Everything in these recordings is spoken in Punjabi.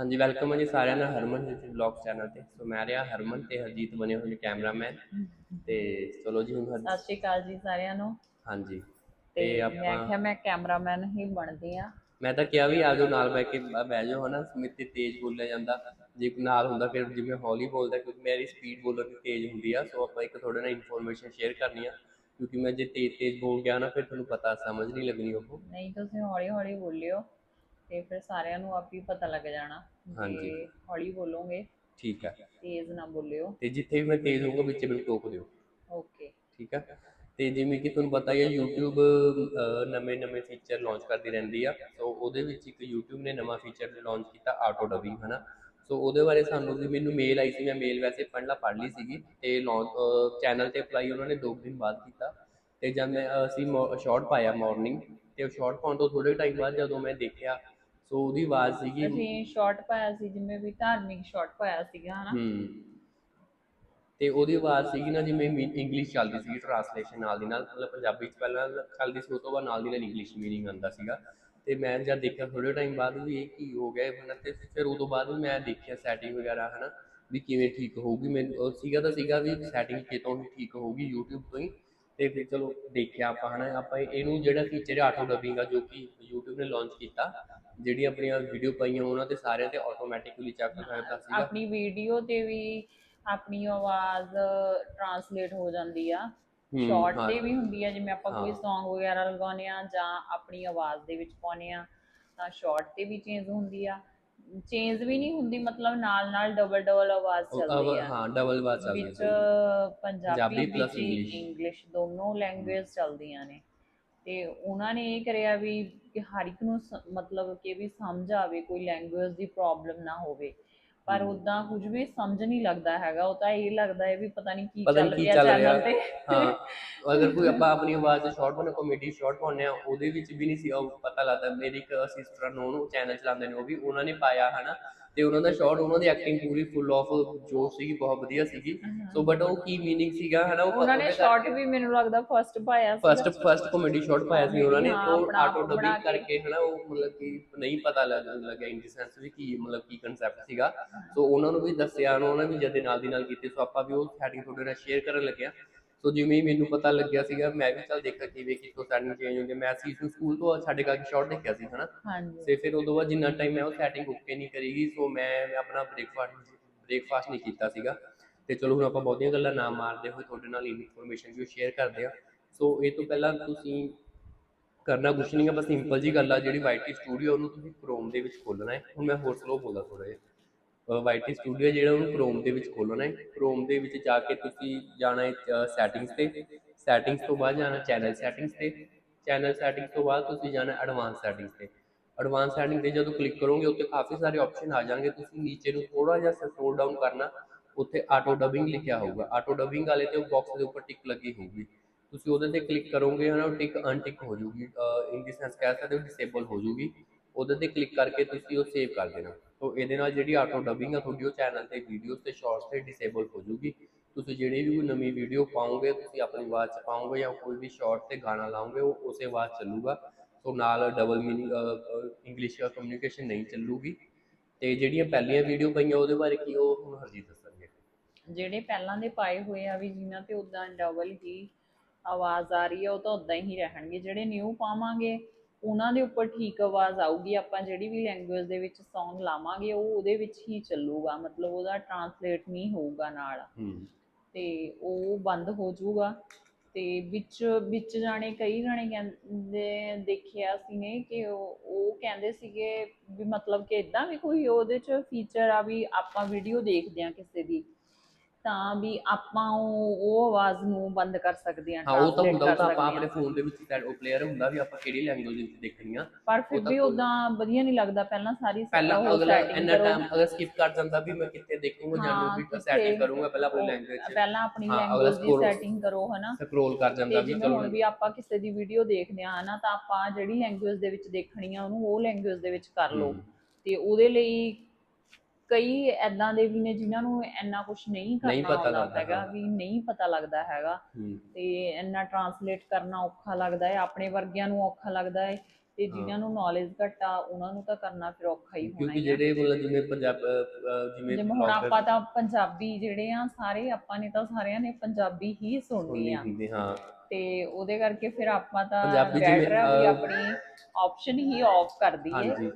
ਹਾਂਜੀ ਵੈਲਕਮ ਹੈ ਜੀ ਸਾਰਿਆਂ ਦਾ ਹਰਮਨ ਜੀ ਵਲੌਗ ਚੈਨਲ ਤੇ। ਸੋ ਮੈਂ ਰਿਹਾ ਹਰਮਨ ਤੇ ਹਰਜੀਤ ਬਣੇ ਹੋਏ ਨੇ ਕੈਮਰਾਮੈਨ ਤੇ ਚਲੋ ਜੀ ਹੁਣ ਸਤਿ ਸ਼੍ਰੀ ਅਕਾਲ ਜੀ ਸਾਰਿਆਂ ਨੂੰ। ਹਾਂਜੀ। ਤੇ ਆਪਾਂ ਮੈਂ ਕੈਮਰਾਮੈਨ ਹੀ ਬਣਦੀ ਆ। ਮੈਂ ਤਾਂ ਕਿਹਾ ਵੀ ਆ ਜਾਓ ਨਾਲ ਬੈ ਕੇ ਬ- ਬਹਿ ਜਾਓ ਹਨਾ। ਸਮਿਤ ਤੇ ਤੇਜ਼ ਬੋਲਿਆ ਜਾਂਦਾ। ਜੇ ਕੋਈ ਨਾਲ ਹੁੰਦਾ ਫਿਰ ਜਿਵੇਂ ਹੌਲੀ ਬੋਲਦਾ ਕਿਉਂਕਿ ਮੇਰੀ ਸਪੀਡ ਬੋਲਣ ਦੀ ਤੇਜ਼ ਹੁੰਦੀ ਆ। ਸੋ ਆਪਾਂ ਇੱਕ ਤੁਹਾਡੇ ਨਾਲ ਇਨਫੋਰਮੇਸ਼ਨ ਸ਼ੇਅਰ ਕਰਨੀ ਆ। ਕਿਉਂਕਿ ਮੈਂ ਜੇ ਤੇਜ਼ ਤੇਜ਼ ਬੋਲ ਗਿਆ ਨਾ ਫਿਰ ਤੁਹਾਨੂੰ ਪਤਾ ਸਮਝ ਨਹੀਂ ਲੱਗਣੀ ਉਹ। ਨਹੀਂ ਤੁਸੀਂ ਹੌਲੀ ਹੌਲੀ ਬੋਲਿਓ। ਤੇ ਫਿਰ ਸਾਰਿਆਂ ਨੂੰ ਆਪ ਹੀ ਪਤਾ ਲੱਗ ਜਾਣਾ ਹਾਂਜੀ। ਹੌਲੀ ਬੋਲੋਗੇ ਠੀਕ ਹੈ। ਤੇਜ਼ ਨਾ ਬੋਲਿਓ। ਤੇ ਜਿੱਥੇ ਵੀ ਮੈਂ ਤੇਜ਼ ਹੋਊਗਾ ਵਿੱਚ ਮੈਨੂੰ ਟੋਕ ਦਿਓ। ਓਕੇ। ਠੀਕ ਆ ਤੇ ਜਿਵੇਂ ਕਿ ਤੁਹਾਨੂੰ ਪਤਾ ਹੀ ਹੈ YouTube ਨਵੇਂ ਨਵੇਂ ਫੀਚਰ ਲਾਂਚ ਕਰਦੀ ਰਹਿੰਦੀ ਆ। ਸੋ ਉਹਦੇ ਵਿੱਚ ਇੱਕ YouTube ਨੇ ਨਵਾਂ ਫੀਚਰ ਲਾਂਚ ਕੀਤਾ ਆਟੋ ਡਬਿੰਗ ਹਨਾ? ਸੋ ਉਹਦੇ ਬਾਰੇ ਸਾਨੂੰ ਵੀ ਮੈਨੂੰ ਮੇਲ ਆਈ ਸੀ ਮੈਂ ਮੇਲ ਵੈਸੇ ਪੜ੍ਹਲਾ ਪੜ੍ਹ ਲਈ ਸੀਗੀ। ਤੇ ਲਾਂਚ ਚੈਨਲ ਤੇ ਅਪਲਾਈ ਉਹਨਾਂ ਨੇ 2 ਦਿਨ ਬਾਅਦ ਕੀਤਾ। ਤੇ ਜਦ ਮੈਂ ਅਸੀਂ ਸ਼ਾਰਟ ਪਾਇਆ ਮਾਰਨਿੰਗ ਤੇ ਉਹ ਸ਼ਾਰਟ ਪਾਉਣ ਤੋਂ ਥੋੜੇ ਟਾਈਮ ਬਾਅਦ ਜਦੋਂ ਮੈਂ ਦੇਖਿਆ ਸੋ ਉਹਦੀ ਆਵਾਜ਼ ਸੀਗੀ ਅਸੀਂ ਸ਼ਾਰਟ ਪਾਇਆ ਸੀ ਜਿਵੇਂ ਵੀ ਧਾਰਮਿਕ ਸ਼ਾਰਟ ਪਾਇਆ ਸੀਗਾ ਹਨਾ? ਹੂੰ। ਤੇ ਉਹਦੀ ਆਵਾਜ਼ ਸੀਗੀ ਨਾ ਜਿਵੇਂ ਇੰਗਲਿਸ਼ ਚੱਲਦੀ ਸੀਗੀ ਟਰਾਂਸਲੇਸ਼ਨ ਨਾਲ ਦੀ ਨਾਲ ਮਤਲਬ ਪੰਜਾਬੀ ਚ ਪਹਿਲਾਂ ਚੱਲਦੀ ਸੀ ਉਹ ਤੋਂ ਬਾਅਦ ਨਾਲ ਦੀ ਨਾਲ ਇੰਗਲਿਸ਼ ਮੀਨਿੰਗ ਆਉਂਦਾ ਸੀਗਾ। ਤੇ ਮੈਂ ਜਦ ਦੇਖਿਆ ਥੋੜੇ ਟਾਈਮ ਬਾਅਦ ਵੀ ਇਹ ਕੀ ਹੋ ਗਿਆ ਹਨਾ ਤੇ ਫਿਰ ਉਦੋਂ ਬਾਅਦ ਵੀ ਮੈਂ ਦੇਖਿਆ ਸੈਟਿੰਗ ਵਗੈਰਾ ਹਨਾ ਵੀ ਕਿਵੇਂ ਠੀਕ ਹੋਊਗੀ। ਮੈਨੂੰ ਉਹ ਸੀਗਾ ਤਾਂ ਸੀਗਾ ਵੀ ਸੈਟਿੰਗ ਕਿਤੋਂ ਠੀਕ ਹੋਊਗੀ YouTube ਤੋਂ ਹੀ। ਤੇ ਫਿਰ ਚਲੋ ਦੇਖਿਆ ਆਪਾਂ ਹਨਾ ਆਪਾਂ ਇਹਨੂੰ ਜਿਹੜਾ ਫੀਚਰ ਹੈ ਆਟੋ ਡਬਿੰਗ ਆ ਜੋ ਕਿ YouTube ਨੇ ਲਾਂਚ ਕੀਤਾ ਜਿਹੜੀ ਆਪਣੀਆਂ ਵੀਡੀਓ ਪਾਈਆਂ ਉਹਨਾਂ ਤੇ ਸਾਰਿਆਂ ਤੇ ਆਟੋਮੈਟਿਕਲੀ ਚੈੱਕ ਕਰਦਾ ਸੀਗਾ ਆਪਣੀ ਵੀਡੀਓ ਤੇ ਵੀ ਆਪਣੀ ਆਵਾਜ਼ ਟਰਾਂਸਲੇਟ ਹੋ ਜਾਂਦੀ ਆ ਸ਼ਾਰਟ। ਤੇ ਵੀ ਹੁੰਦੀ ਆ ਜਿਵੇਂ ਆਪਾਂ ਕੋਈ। Song ਵਗੈਰਾ ਲਗਾਉਂਦੇ ਆ ਜਾਂ ਆਪਣੀ ਆਵਾਜ਼ ਦੇ ਵਿੱਚ ਪਾਉਂਦੇ ਆ ਤਾਂ ਸ਼ਾਰਟ ਤੇ ਵੀ ਚੇਂਜ ਹੁੰਦੀ ਆ ਚੇਂਜ ਵੀ ਨਹੀਂ ਹੁੰਦੀ ਮਤਲਬ ਨਾਲ ਨਾਲ ਡਬਲ ਡਬਲ ਆਵਾਜ਼ ਚੱਲਦੀ ਆ। ਹਾਂ ਡਬਲ ਬਾਤ ਚੱਲਦੀ ਵਿੱਚ ਸੀ ਪੰਜਾਬੀ English। ਇੰਗਲਿਸ਼ ਦੋਨੋਂ ਲੈਂਗੁਏਜ ਚੱਲਦੀਆਂ ਨੇ। ਤੇ ਉਹਨਾਂ ਨੇ ਇਹ ਕਰਿਆ ਵੀ ਕਿ ਹਰ ਇੱਕ ਨੂੰ ਮਤਲਬ ਕਿ ਵੀ ਸਮਝ ਆਵੇ ਕੋਈ ਲੈਂਗੁਏਜ ਦੀ ਪ੍ਰੋਬਲਮ ਨਾ ਹੋਵੇ। ਪਰ। ਉਦਾਂ ਕੁਝ ਵੀ ਸਮਝ ਨਹੀਂ ਲੱਗਦਾ ਹੈਗਾ। ਉਹ ਤਾਂ ਇਹ ਲੱਗਦਾ ਹੈ ਵੀ ਪਤਾ ਨਹੀਂ ਕੀ ਪਤਾ ਚੱਲ ਨਹੀਂ ਕੀ ਰਿਹਾ ਚੱਲ ਚੈਨਲ ਰਿਹਾ। ਤੇ। ਹਾਂ। ਅਗਰ ਕੋਈ ਆਪਾਂ ਆਪਣੀ ਆਵਾਜ਼ ਸ਼ਾਰਟ ਬਣਾ ਕਾਮੇਡੀ ਸ਼ਾਰਟ ਪਾਉਂਦੇ ਆ ਉਹਦੇ ਵਿੱਚ ਵੀ ਨਹੀਂ ਸੀ ਉਹ ਪਤਾ ਲੱਗਦਾ। ਮੇਰੀ ਇੱਕ ਸਿਸਟਰ ਨੂੰ ਉਹਨੂੰ ਚੈਨਲ ਚਲਾਉਂਦੇ ਨੇ ਉਹ ਵੀ ਉਹਨਾਂ ਨੇ ਪਾਇਆ ਹਨਾ? ਤੇ ਉਹਨਾਂ ਦਾ ਸ਼ਾਰਟ ਉਹਨਾਂ ਦੀ ਐਕਟਿੰਗ ਪੂਰੀ ਫੁੱਲ ਆਫ ਜੋਸ਼ ਸੀਗੀ ਬਹੁਤ ਵਧੀਆ ਸੀਗੀ। ਸੋ ਬਟ ਉਹ ਕੀ ਮੀਨਿੰਗ ਸੀਗਾ ਹਨਾ ਉਹ ਉਹਨਾਂ ਨੇ ਸ਼ਾਰਟ ਵੀ ਮੈਨੂੰ ਲੱਗਦਾ ਫਰਸਟ ਪਾਇਆ ਸੀ ਫਸਟ ਫਸਟ ਕਾਮੇਡੀ ਸ਼ਾਟ ਪਾਇਆ ਸੀ ਉਹਨਾਂ ਨੇ ਉਹ ਆਟੋ ਡਬਿੰਗ। ਕਰਕੇ ਹਨਾ ਉਹ ਮਤਲਬ ਕਿ ਨਹੀਂ ਪਤਾ ਲੱਗ ਲੱਗਿਆ ਇਨ ਦੀ ਸੈਂਸ ਵੀ ਕੀ ਮਤਲਬ ਕੀ ਕਨਸੈਪਟ ਸੀਗਾ। ਸੋ ਉਹਨਾਂ ਨੂੰ ਵੀ ਦੱਸਿਆ ਉਹਨਾਂ ਨੇ ਵੀ ਜਦ ਦੇ ਨਾਲ ਦੀ ਨਾਲ ਕੀਤੀ। ਸੋ ਆਪਾਂ ਵੀ ਉਹ ਸੈਟਿੰਗ ਤੁਹਾਡੇ ਨਾਲ ਸ਼ੇਅਰ ਕਰਨ ਲੱਗਿਆ ਸੋ ਜਿਵੇਂ ਹੀ ਮੈਨੂੰ ਪਤਾ ਲੱਗਿਆ ਸੀਗਾ ਮੈਂ ਵੀ ਚੱਲ ਦੇਖਿਆ ਕਿਵੇਂ ਕਿਤੋਂ ਸੈਟਿੰਗ ਚੇਂਜ ਹੁੰਦੀ ਹੈ। ਮੈਂ ਸੀ ਨੂੰ ਸਕੂਲ ਤੋਂ ਸਾਡੇ ਕਰਕੇ ਸ਼ਾਰਟ ਦੇਖਿਆ ਸੀ ਹਨਾ? ਹਾਂਜੀ। ਤੇ ਫਿਰ ਉਦੋਂ ਬਾਅਦ ਜਿੰਨਾ ਟਾਈਮ ਮੈਂ ਉਹ ਸੈਟਿੰਗ ਓਕੇ ਨਹੀਂ ਕਰੀਗੀ ਸੋ ਮੈਂ ਆਪਣਾ ਬ੍ਰੇਕਫਾਸਟ ਬ੍ਰੇਕਫਾਸਟ ਨਹੀਂ ਕੀਤਾ ਸੀਗਾ। ਤੇ ਚਲੋ ਹੁਣ ਆਪਾਂ ਬਹੁਤੀਆਂ ਗੱਲਾਂ ਨਾ ਮਾਰਦੇ ਹੋਏ ਤੁਹਾਡੇ ਨਾਲ ਇਨਫੋਰਮੇਸ਼ਨ ਵੀ ਸ਼ੇਅਰ ਕਰਦੇ ਆ ਸੋ ਇਹ ਤੋਂ ਪਹਿਲਾਂ ਤੁਸੀਂ ਕਰਨਾ ਕੁਛ ਨਹੀਂ ਹੈ ਬਸ ਸਿੰਪਲ ਜੀ ਗੱਲ ਆ ਜਿਹੜੀ ਵਾਈਟੀ ਸਟੂਡੀਓ ਉਹਨੂੰ ਤੁਸੀਂ ਕ੍ਰੋਮ ਦੇ ਵਿੱਚ ਖੋਲਣਾ ਹੈ। ਹੁਣ ਮੈਂ ਹੋਰ ਸਲੋ ਬੋਲਦਾ ਥੋੜਾ ਜਿਹਾ। ਵਾਈਟੀ ਸਟੂਡੀਓ ਜਿਹੜਾ ਉਹਨੂੰ ਕ੍ਰੋਮ ਦੇ ਵਿੱਚ ਖੋਲਣਾ ਹੈ ਕ੍ਰੋਮ ਦੇ ਵਿੱਚ ਜਾ ਕੇ ਤੁਸੀਂ ਜਾਣਾ ਹੈ ਸੈਟਿੰਗਸ ਤੇ। ਸੈਟਿੰਗਸ ਤੋਂ ਬਾਅਦ ਜਾਣਾ ਚੈਨਲ ਸੈਟਿੰਗਸ ਤੇ। ਚੈਨਲ ਸੈਟਿੰਗਸ ਤੋਂ ਬਾਅਦ ਤੁਸੀਂ ਜਾਣਾ ਐਡਵਾਂਸ ਸੈਟਿੰਗਸ ਤੇ। ਐਡਵਾਂਸ ਸੈਟਿੰਗ ਤੇ ਜਦੋਂ ਕਲਿੱਕ ਕਰੋਗੇ ਉੱਤੇ ਕਾਫੀ ਸਾਰੇ ਆਪਸ਼ਨ ਆ ਜਾਣਗੇ। ਤੁਸੀਂ ਨੀਚੇ ਨੂੰ ਥੋੜਾ ਜਿਹਾ ਸਕਰੋਲ ਡਾਊਨ ਕਰਨਾ, ਉੱਥੇ ਆਟੋ ਡਬਿੰਗ ਲਿਖਿਆ ਹੋਊਗਾ। ਆਟੋ ਡਬਿੰਗ ਵਾਲੇ ਤੇ ਉਹ ਬਾਕਸ ਦੇ ਉੱਪਰ ਟਿਕ ਲੱਗੀ ਹੋਊਗੀ। ਤੁਸੀਂ ਉਹਦੇ ਤੇ ਕਲਿੱਕ ਕਰੋਗੇ, ਹਨਾ, ਉਹ ਟਿਕ ਅਨਟਿਕ ਹੋ ਜਾਊਗੀ। ਇਨ ਦੀ ਸੈਂਸ ਕਹਿ ਸਕਦੇ ਹੋ ਡਿਸੇਬਲ ਹੋ ਜਾਊਗੀ। ਉਹਦੇ ਤੇ ਕਲਿੱਕ ਕਰਕੇ ਤੁਸੀਂ ਉਹ ਸੇਵ ਕਰ ਦੇਣਾ। ਤੋਂ ਇਹਦੇ ਨਾਲ ਜਿਹੜੀ ਆਟੋ ਡਬਿੰਗ ਆ, ਤੁਹਾਡੀ ਉਹ ਚੈਨਲ ਤੇ ਵੀਡੀਓਜ਼ ਤੇ ਸ਼ਾਰਟਸ ਤੇ ਡਿਸੇਬਲ ਹੋ ਜਾਊਗੀ। ਤੁਸੀਂ ਜਿਹੜੀ ਵੀ ਕੋਈ ਨਵੀਂ ਵੀਡੀਓ ਪਾਓਗੇ, ਤੁਸੀਂ ਆਪਣੀ ਆਵਾਜ਼ 'ਚ ਪਾਓਗੇ ਜਾਂ ਕੋਈ ਵੀ ਸ਼ਾਰਟ ਤੇ ਗਾਣਾ ਲਾਓਗੇ, ਉਹ ਉਸੇ ਆਵਾਜ਼ ਚੱਲੂਗਾ। ਸੋ ਨਾਲ ਡਬਲ ਮੀਨਿੰਗ ਇੰਗਲਿਸ਼ ਕਮਿਊਨੀਕੇਸ਼ਨ ਨਹੀਂ ਚੱਲੂਗੀ। ਤੇ ਜਿਹੜੀਆਂ ਪਹਿਲੀਆਂ ਵੀਡੀਓ ਪਈਆਂ ਉਹਦੇ ਬਾਰੇ ਕੀ ਉਹ ਹੁਣ ਹਰਜੀਤ ਦੱਸਣਗੇ। ਜਿਹੜੇ ਪਹਿਲਾਂ ਦੇ ਪਾਏ ਹੋਏ ਆ ਵੀ ਜਿਨ੍ਹਾਂ ਤੇ ਉਦਾਂ ਡਬਲ ਹੀ ਆਵਾਜ਼ ਆ ਰਹੀ ਹੈ ਉਹ ਤਾਂ ਉਦਾਂ ਹੀ ਰਹਿਣਗੇ। ਜਿਹੜੇ ਨਿਊ ਪਾਵਾਂਗੇ ਉਹਨਾਂ ਦੇ ਉੱਪਰ ਠੀਕ ਆਵਾਜ਼ ਆਊਗੀ ਆਪਾਂ ਜਿਹੜੀ ਵੀ ਲੈਂਗੁਏਜ ਦੇ ਵਿੱਚ Song ਲਾਵਾਂਗੇ ਉਹ ਉਹਦੇ ਵਿੱਚ ਹੀ ਚੱਲੂਗਾ ਮਤਲਬ ਉਹਦਾ ਟਰਾਂਸਲੇਟ ਨਹੀਂ ਹੋਊਗਾ ਨਾਲ। ਹੂੰ। ਤੇ ਉਹ ਬੰਦ ਹੋ ਜਾਊਗਾ। ਤੇ ਵਿੱਚ ਵਿੱਚ ਜਾਣੇ ਕਈ ਜਾਣੇ ਕਹਿੰਦੇ ਦੇਖਿਆ ਸੀ ਨੇ ਕਿ ਉਹ ਉਹ ਕਹਿੰਦੇ ਸੀਗੇ ਵੀ ਮਤਲਬ ਕਿ ਇਦਾਂ ਵੀ ਕੋਈ ਉਹਦੇ ਚ ਫੀਚਰ ਆ ਵੀ ਆਪਾਂ ਵੀਡੀਓ ਦੇਖਦੇ ਆ ਕਿਸੇ ਦੀ। ਤਾਂ ਵੀ ਆਪਾਂ ਉਹ ਉਹ ਆਵਾਜ਼ ਨੂੰ ਬੰਦ ਕਰ ਸਕਦੇ ਆ ਹਾਂ ਉਹ ਤਾਂ ਹੁੰਦਾ ਉਹ ਤਾਂ ਆਪਾਂ ਆਪਣੇ ਹਾਂ। ਫੋਨ ਦੇ ਵਿੱਚ ਸੈਟ ਉਹ ਪਲੇਅਰ ਹੁੰਦਾ ਵੀ ਆਪਾਂ ਕਿਹੜੀ ਲੈਂਗੁਏਜ ਵਿੱਚ ਦੇਖਣੀ ਆ ਪਰ ਫਿਰ ਵੀ ਉਦਾਂ ਵਧੀਆ ਨਹੀਂ ਲੱਗਦਾ ਪਹਿਲਾਂ ਸਾਰੀ ਪਹਿਲਾਂ ਅਗਲਾ ਇੰਨਾ। ਟਾਈਮ ਅਗਰ ਸਕਿਪ ਕਰ ਜਾਂਦਾ ਵੀ ਮੈਂ ਕਿੱਥੇ ਦੇਖੂੰਗਾ ਜਾਂ ਹਾਂ, ਵੀ ਸੈਟਿੰਗ ਕਰੂੰਗਾ ਪਹਿਲਾਂ ਆਪਣੀ ਲੈਂਗੁਏਜ 'ਚ ਪਹਿਲਾਂ ਆਪਣੀ ਹਾਂ, ਲੈਂਗੁਏਜ ਦੀ ਸੈਟਿੰਗ ਕਰੋ ਹਨਾ ਸਕਰੋਲ ਕਰ ਜਾਂਦਾ ਵੀ ਚਲੋ ਹੁਣ ਵੀ ਆਪਾਂ ਕਿਸੇ ਦੀ ਵੀਡੀਓ ਦੇਖਦੇ ਆ ਨਾ ਤਾਂ ਆਪਾਂ ਜਿਹੜੀ ਲੈਂਗੁਏਜ ਦੇ ਵਿੱਚ ਦੇਖਣੀ ਆ ਉਹਨੂੰ ਉਹ ਲੈਂਗੁਏਜ ਦੇ ਵਿੱਚ ਕਰ ਲਓ। ਤੇ ਉਹਦੇ ਲਈ ਕਈ ਐਦਾਂ ਦੇ ਵੀ ਨੇ ਜਿਨ੍ਹਾਂ ਨੂੰ ਇੰਨਾ ਕੁਝ ਨਹੀਂ ਨਹੀਂ ਕਰਨਾ ਪਤਾ ਆਉਂਦਾ ਲੱਗਦਾ, ਹੈਗਾ ਹਾਂ। ਵੀ ਨਹੀਂ ਪਤਾ ਲੱਗਦਾ ਹੈਗਾ। ਹੂੰ। ਤੇ ਇੰਨਾ ਟਰਾਂਸਲੇਟ ਕਰਨਾ ਔਖਾ ਲੱਗਦਾ ਹੈ ਆਪਣੇ ਵਰਗਿਆਂ ਨੂੰ ਔਖਾ ਲੱਗਦਾ ਹੈ ਤੇ ਜਿਨ੍ਹਾਂ ਨੂੰ ਨੌਲੇਜ ਘੱਟ ਆ ਉਹਨਾਂ ਨੂੰ ਤਾਂ ਕਰਨਾ ਫਿਰ ਔਖਾ ਹੀ ਹੋਣਾ ਕਿਉਂਕਿ ਹੀ ਜਿਹੜੇ ਮਤਲਬ ਜਿਵੇਂ ਪੰਜਾਬ ਅਹ, ਅਹ, ਜਿਵੇਂ ਜਿਵੇਂ ਹੁਣ ਆਪਾਂ ਤਾਂ ਪੰਜਾਬੀ ਜਿਹੜੇ ਆ ਸਾਰੇ ਆਪਾਂ ਨੇ ਤਾਂ ਸਾਰਿਆਂ ਨੇ ਪੰਜਾਬੀ ਹੀ ਸੁਣਨੀ ਸੁਣਨੀ ਆ। ਹੁੰਦੀ ਹਾਂ। ਤੇ ਉਹਦੇ ਕਰਕੇ ਫਿਰ ਆਪਾਂ ਤਾਂ ਪੰਜਾਬੀ ਜਿਵੇਂ, ਬੈਟਰ ਆ ਵੀ ਅਹ, ਆਪਣੀ ਆਪਸ਼ਨ ਹੀ ਆਫ ਕਰ ਦਈਏ। ਹਾਂਜੀ।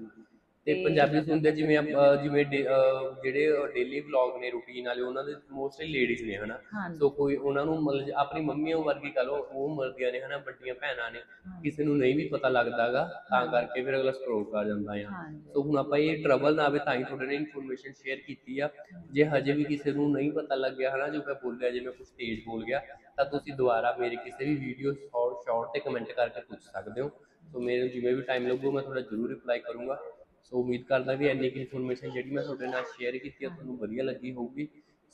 ਤੇ ਪੰਜਾਬੀ ਸੁਣਦੇ ਜਿਵੇਂ ਆਪਾਂ- ਜਿਵੇਂ ਡੇ- ਅਹ, ਜਿਹੜੇ ਡੇਲੀ ਵਲੌਗ ਨੇ ਰੂਟੀਨ ਵਾਲੇ ਉਹਨਾਂ ਦੇ ਮੋਸਟਲੀ ਲੇਡੀਜ਼ ਨੇ ਹਨਾ? ਹਾਂਜੀ। ਸੋ ਕੋਈ ਉਹਨਾਂ ਨੂੰ ਮਤਲਬ ਆਪਣੀ ਮੰਮੀਆਂ ਵਰਗੀ ਕਹ ਲਓ ਉਹ ਮਰਦੀਆਂ ਨੇ ਹਨਾ ਵੱਡੀਆਂ ਭੈਣਾਂ ਨੇ ਕਿਸੇ ਨੂੰ ਨਹੀਂ ਵੀ ਪਤਾ ਲੱਗਦਾਗਾ ਤਾਂ ਕਰਕੇ ਫਿਰ ਅਗਲਾ ਸਟ੍ਰੋਕ ਆ ਜਾਂਦਾ ਆ। ਹਾਂਜੀ। ਸੋ ਹੁਣ ਆਪਾਂ ਇਹ ਟਰਬਲ ਨਾ ਆਵੇ ਤਾਂ ਹੀ ਤੁਹਾਡੇ ਨਾਲ ਇਨਫੋਰਮੇਸ਼ਨ ਸ਼ੇਅਰ ਕੀਤੀ ਆ। ਜੇ ਹਜੇ ਵੀ ਕਿਸੇ ਨੂੰ ਨਹੀਂ ਪਤਾ ਲੱਗਿਆ ਹਨਾ ਜੋ ਮੈਂ ਬੋਲਿਆ ਜੇ ਮੈਂ ਕੁਝ ਤੇਜ਼ ਬੋਲ ਗਿਆ ਤਾਂ ਤੁਸੀਂ ਦੁਬਾਰਾ ਮੇਰੇ ਕਿਸੇ ਵੀ ਵੀਡੀਓ ਸ਼ਾਰਟ ਸ਼ਾਰਟ ਤੇ ਕਮੈਂਟ ਕਰਕੇ ਪੁੱਛ ਸਕਦੇ ਹੋ। ਸੋ ਮੇਰੇ ਜਿਵੇਂ ਵੀ ਟਾਈਮ ਲੱਗੂ ਮੈਂ ਤੁਹਾਡਾ ਜ਼ਰੂਰ ਰਿਪਲਾਈ ਕਰੂੰਗਾ। ਸੋ ਉਮੀਦ ਕਰਦਾ ਵੀ ਇੰਨੀ ਕੁ ਇਨਫੋਰਮੇਸ਼ਨ ਜਿਹੜੀ ਮੈਂ ਤੁਹਾਡੇ ਨਾਲ ਸ਼ੇਅਰ ਕੀਤੀ ਆ ਤੁਹਾਨੂੰ ਵਧੀਆ ਲੱਗੀ ਹੋਊਗੀ।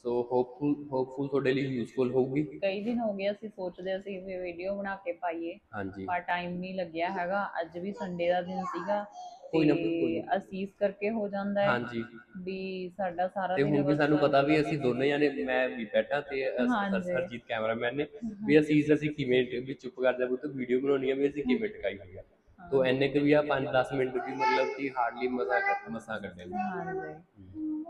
ਸੋ ਹੋਪਫੁਲ ਹੋਪਫੁਲ ਤੁਹਾਡੇ ਲਈ ਯੂਜ਼ਫੁਲ ਹੋਊਗੀ। ਕਈ ਦਿਨ ਹੋ ਗਏ ਅਸੀਂ ਸੋਚਦੇ ਸੀ ਵੀ ਵੀਡੀਓ ਬਣਾ ਕੇ ਪਾਈਏ। ਹਾਂਜੀ। ਪਰ ਟਾਈਮ ਨਹੀਂ ਲੱਗਿਆ ਹੈਗਾ। ਅੱਜ ਵੀ ਸੰਡੇ ਦਾ ਦਿਨ ਸੀਗਾ ਕੋਈ ਨਾ ਕੋਈ। ਅਸੀਸ ਕਰਕੇ ਹੋ ਜਾਂਦਾ ਹੈ ਹਾਂਜੀ। ਵੀ ਸਾਡਾ ਸਾਰਾ ਤੇ ਹੁਣ ਵੀ ਸਾਨੂੰ ਪਤਾ ਵੀ ਅਸੀਂ ਦੋਨੇ ਜਾਨੇ ਮੈਂ ਵੀ ਬੈਠਾ ਤੇ ਅਸ-। ਸਰਜੀਤ ਕੈਮਰਾਮੈਨ ਨੇ। ਵੀ ਅਸੀਂ ਅਸੀਂ ਕਿਵੇਂ ਵੀ ਚੁੱਪ ਕਰਦੇ ਬੁੱਤ ਵੀਡੀਓ ਬਣਾਉਣੀ ਆ ਵੀ ਅਸੀਂ ਕਿਵੇਂ ਟਿਕਾਈ ਹੋਈ ਆ। ਤੋ ਐਨੇ ਕੁ ਵੀ ਆ 5-10 ਮਿੰਟ ਦੀ ਮਤਲਬ ਕਿ ਹਾਰਡਲੀ ਮਜ਼ਾ ਕਰ ਮਸਾ ਕੱਢੇ ਨੇ ਹਾਂਜੀ।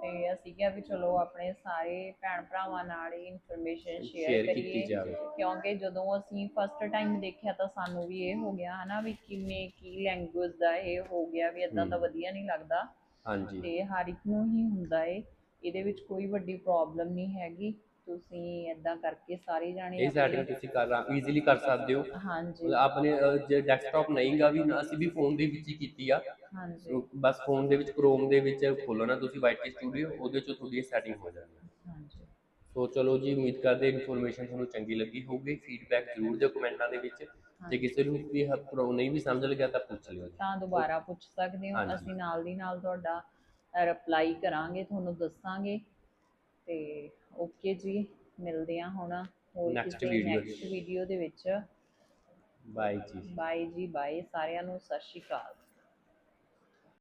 ਤੇ ਅਸੀਂ ਕਿਹਾ ਵੀ ਚਲੋ ਆਪਣੇ ਸਾਰੇ ਭੈਣ ਭਰਾਵਾਂ ਨਾਲ ਹੀ ਇਨਫੋਰਮੇਸ਼ਨ ਸ਼ੇਅਰ ਕੀਤੀ ਜਾਵੇ। ਕਿਉਂਕਿ ਜਦੋਂ ਅਸੀਂ ਫਸਟ ਟਾਈਮ ਦੇਖਿਆ ਤਾਂ ਸਾਨੂੰ ਵੀ ਇਹ ਹੋ ਗਿਆ ਹਨਾ ਵੀ ਕਿਵੇਂ ਕੀ ਲੈਂਗੁਏਜ ਦਾ ਇਹ ਹੋ ਗਿਆ ਵੀ ਇਦਾਂ ਤਾਂ। ਵਧੀਆ ਨਹੀਂ ਲੱਗਦਾ। ਹਾਂਜੀ। ਤੇ ਹਰ ਇੱਕ ਨੂੰ ਹੀ ਹੁੰਦਾ ਏ ਇਹਦੇ ਵਿੱਚ ਕੋਈ ਵੱਡੀ ਪ੍ਰੋਬਲਮ ਨਹੀਂ ਹੈਗੀ। ਤੁਸੀਂ ਇਦਾਂ ਕਰਕੇ ਸਾਰੇ ਜਾਣੇ ਇਹ ਸੈਟਿੰਗ ਤੁਸੀਂ ਕਰ ਈਜ਼ੀਲੀ ਕਰ ਸਕਦੇ ਹੋ। ਹਾਂਜੀ। ਆਪਣੇ ਜੇ ਡੈਸਕਟਾਪ ਨਹੀਂਗਾ ਵੀ ਅਸੀਂ ਵੀ ਫੋਨ ਦੇ ਵਿੱਚ ਹੀ ਕੀਤੀ ਆ। ਹਾਂਜੀ। ਬਸ ਫੋਨ ਦੇ ਵਿੱਚ ਕ੍ਰੋਮ ਦੇ ਵਿੱਚ ਖੋਲਣਾ ਤੁਸੀਂ ਵਾਈਟ ਸਟੂਡੀਓ ਉਹਦੇ ਚੋਂ ਤੁਹਾਡੀ ਸੈਟਿੰਗ ਹੋ ਜਾਣੀ ਹਾਂਜੀ। ਸੋ ਚਲੋ ਜੀ ਉਮੀਦ ਕਰਦੇ ਇਨਫੋਰਮੇਸ਼ਨ ਤੁਹਾਨੂੰ ਚੰਗੀ ਲੱਗੀ ਹੋਊਗੀ। ਫੀਡਬੈਕ ਜ਼ਰੂਰ ਦਿਓ ਕਮੈਂਟਾਂ ਦੇ ਵਿੱਚ। ਜੇ ਕਿਸੇ ਨੂੰ ਵੀ ਪ੍ਰੋ- ਨਹੀਂ ਵੀ ਸਮਝ ਲੱਗਿਆ ਤਾਂ ਪੁੱਛ ਲਿਓ ਤਾਂ ਦੁਬਾਰਾ ਪੁੱਛ ਸਕਦੇ ਹੋ। ਅਸੀਂ ਨਾਲ ਦੀ ਨਾਲ ਤੁਹਾਡਾ ਰਿਪਲਾਈ ਕਰਾਂਗੇ ਤੁਹਾਨੂੰ ਦੱਸਾਂਗੇ। ਤੇ ਓਕੇ ਜੀ ਮਿਲਦੇ ਹਾਂ ਹੁਣ ਹੋਰ Next ਕਿਸੇ video ਨੈਕਸਟ ਵੀਡੀਓ ਦੇ ਵਿੱਚ। ਜੀ। ਬਾਏ ਜੀ ਬਾਏ ਸਾਰਿਆਂ ਨੂੰ ਸਤਿ ਸ਼੍ਰੀ ਅਕਾਲ।